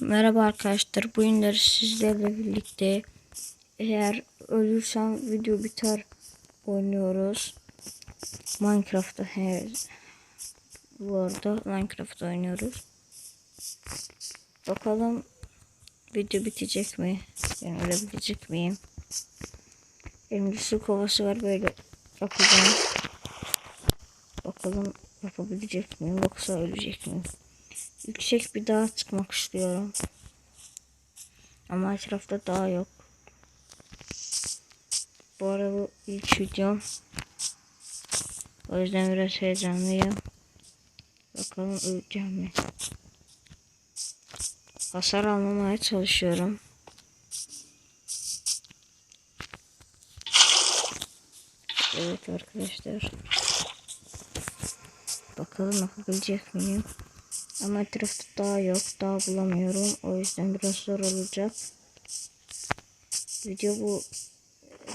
Merhaba arkadaşlar. Bu günleri sizlerle birlikte eğer ölürsem video biter oynuyoruz. Minecraft'ta her bu arada Minecraft oynuyoruz. Bakalım video bitecek mi? Yani ölebilecek miyim? Elimde su kovası var böyle yapacağım. Bakalım yapabilecek miyim yoksa ölecek miyim? Yüksek bir dağa çıkmak istiyorum. Ama etrafta dağ yok. Bu arada bu ilk videom. O yüzden biraz heyecanlıyım. Bakalım öleceğim mi? Hasar almamaya çalışıyorum. Evet arkadaşlar. Bakalım yapabilecek miyim? Ama etrafta dağ yok. Dağ bulamıyorum. O yüzden biraz zor olacak. Video bu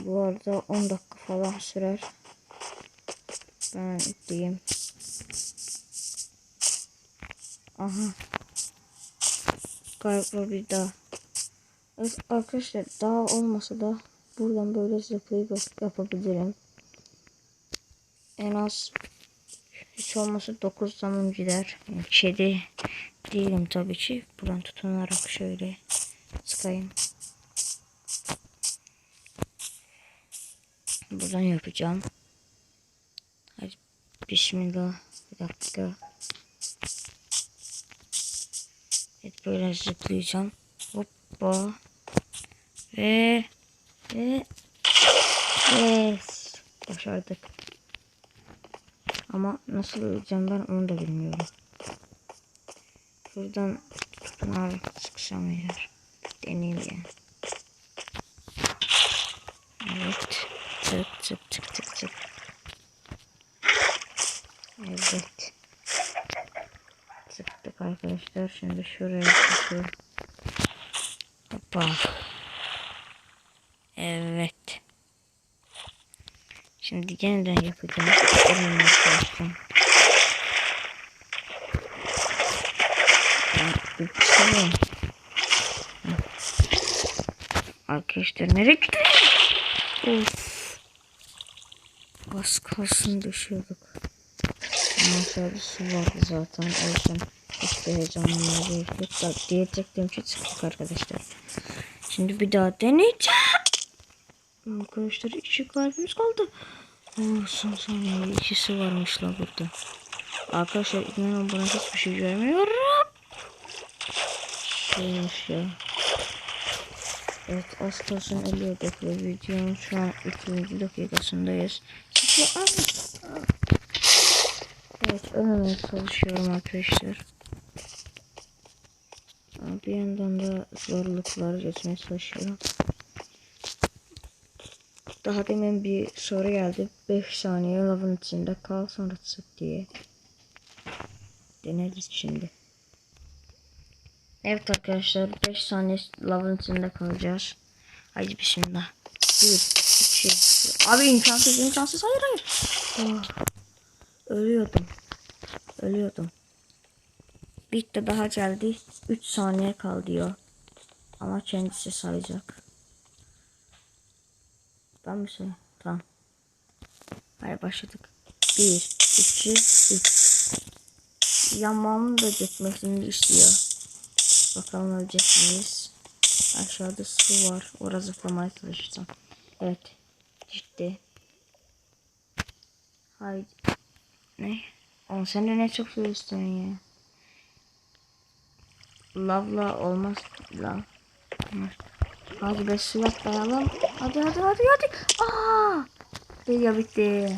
bu arada 10 dakika falan sürer. Ben diyeyim. Aha. Galiba bir dağ. Evet, arkadaşlar dağ olmasa da buradan böyle zıplayıp yapabilirim. En az hiç olmasa 9 zaman gider. Kedi değilim tabii ki. Buradan tutunarak şöyle sıkayım. Buradan yapacağım. Hadi bismillah. Bir dakika. Evet böyle zıplayacağım. Hoppa. Ve ve yes. Başardık. Ama nasıl öleceğim ben onu da bilmiyorum. Şuradan tutunarak sıksam eğer. Deneyeyim yani. Evet. Tık tık tık tık tık. Evet. Sıktık arkadaşlar. Şimdi şuraya tutuyorum. Hoppa. Evet. Şimdi yeniden yapacağım. Elimle çalıştım. Tamam. Arkadaşlar nereye gidiyor? Of. Az kalsın düşüyorduk. Su vardı zaten. O yüzden hiç de yok. Da diyecektim ki çıktık arkadaşlar. Şimdi bir daha deneyeceğim. Arkadaşlar iki kalbimiz kaldı. Son saniye ikisi varmış la burada. Arkadaşlar inanın buna hiçbir şey görmüyorum. Şeymiş ya. Evet az kalsın ölüyorduk ve videonun şu an 2. dakikasındayız. Evet ölmemeye çalışıyorum arkadaşlar. Bir yandan da zorluklar geçmeye çalışıyorum. Daha demin bir soru geldi. 5 saniye lavın içinde kal sonra çık diye. Deneriz şimdi. Evet arkadaşlar 5 saniye lavın içinde kalacağız. Haydi bismillah. 1 2 Abi imkansız imkansız hayır hayır. Oh. Ölüyordum. Ölüyordum. Bir daha geldi. 3 saniye kaldı diyor. Ama kendisi sayacak. Tamam mı şey? Tamam. Hadi başladık. 1, 2, 3. Yanmamın da gitmesini istiyor. Bakalım ölecek miyiz? Aşağıda su var. Orada zıplamaya çalışacağım. Evet. Gitti. Haydi. Ne? Oğlum sen de ne çok su istiyorsun ya. Lavla olmaz. Lav. Hadi be suya atlayalım. Hadi hadi hadi hadi. Aa! Video bitti.